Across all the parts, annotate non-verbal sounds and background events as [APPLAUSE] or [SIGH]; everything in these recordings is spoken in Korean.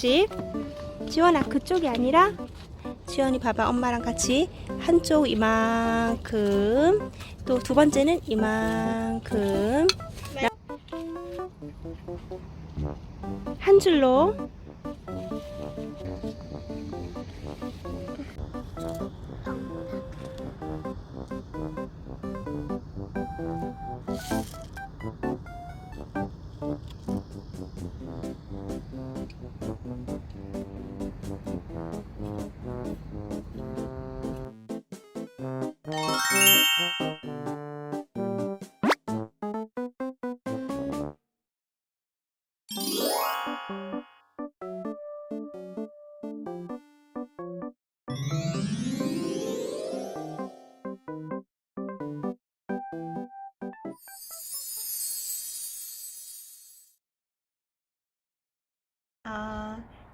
그렇지. 지원아 그쪽이 아니라? 지원이 봐봐 엄마랑 같이. 한쪽 이만큼. 또 두 번째는 이만큼. 한 줄로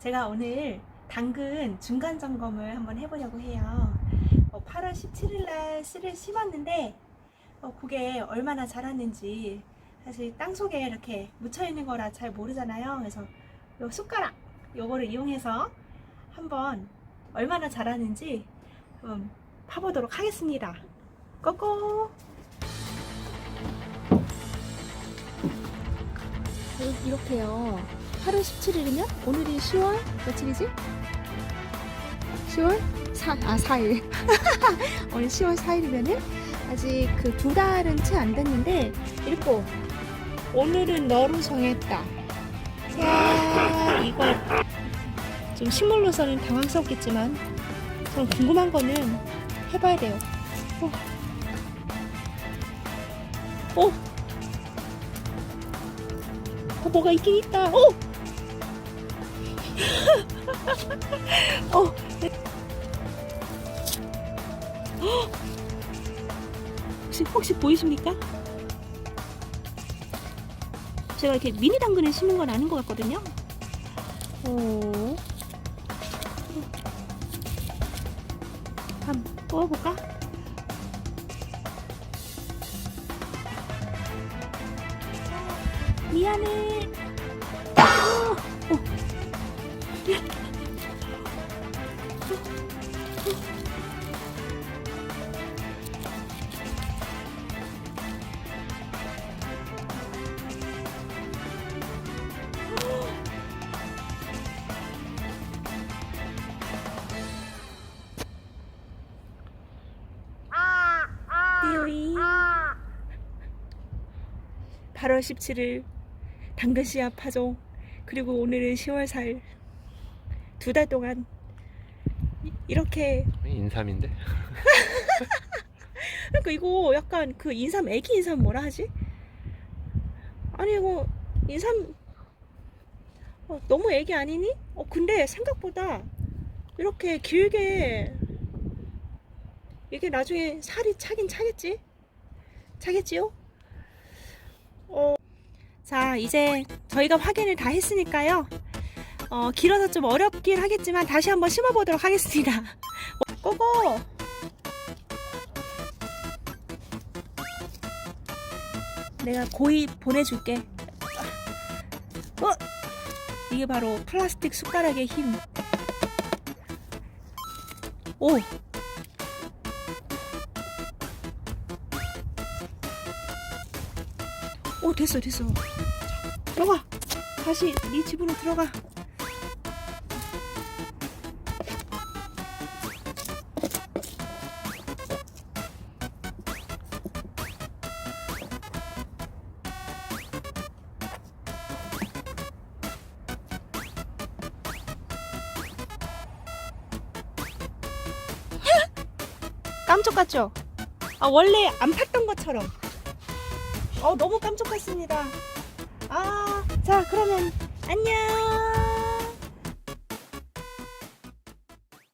제가 오늘 당근 중간 점검을 한번 해보려고 해요. 어, 8월 17일 날 씨를 심었는데 어, 그게 얼마나 자랐는지 사실 땅 속에 이렇게 묻혀 있는 거라 잘 모르잖아요. 그래서 요 숟가락 요거를 이용해서 한번 얼마나 자랐는지 한번 파보도록 하겠습니다. 고고! 이렇게요. 8월 17일이면 오늘이 10월 며칠이지? 10월 4, 아 4일. [LAUGHS] 오늘 10월 4일이면은 아직 그 두 달은 채 안 됐는데 읽고 오늘은 너로 정했다. 자 이거 좀 식물로서는 당황스럽겠지만 좀 궁금한 거는 해봐야 돼요. 어. 어. 어, 뭐가 있긴 있다. 어! 어. 헉! 혹시 혹시 보이십니까? 제가 이렇게 미니 당근을 심은 건 아닌 것 같거든요. 오. 한번 뽑아볼까? 미안해. 8월 17일 당근 씨앗 파종 그리고 오늘은 10월 4일 두 달 동안 이- 이렇게 인삼인데? [LAUGHS] 그러니까 이거 약간 그 인삼 애기 인삼 뭐라 하지? 아니 이거 인삼 어, 너무 애기 아니니? 어 근데 생각보다 이렇게 길게 이게 나중에 살이 차긴 차겠지? 차겠지요? 어, 자 이제 저희가 확인을 다 했으니까요. 어, 길어서 좀 어렵긴 하겠지만 다시 한번 심어보도록 하겠습니다. [LAUGHS] 고고! 내가 고이 보내줄게. 어? 이게 바로 플라스틱 숟가락의 힘. 오! 오, 됐어, 됐어. 자, 들어가. 다시 네 집으로 들어가. 깜짝 같죠? 아, 원래 안 팠던 것처럼. 어, 너무 깜짝같습니다. 아, 자, 그러면 안녕.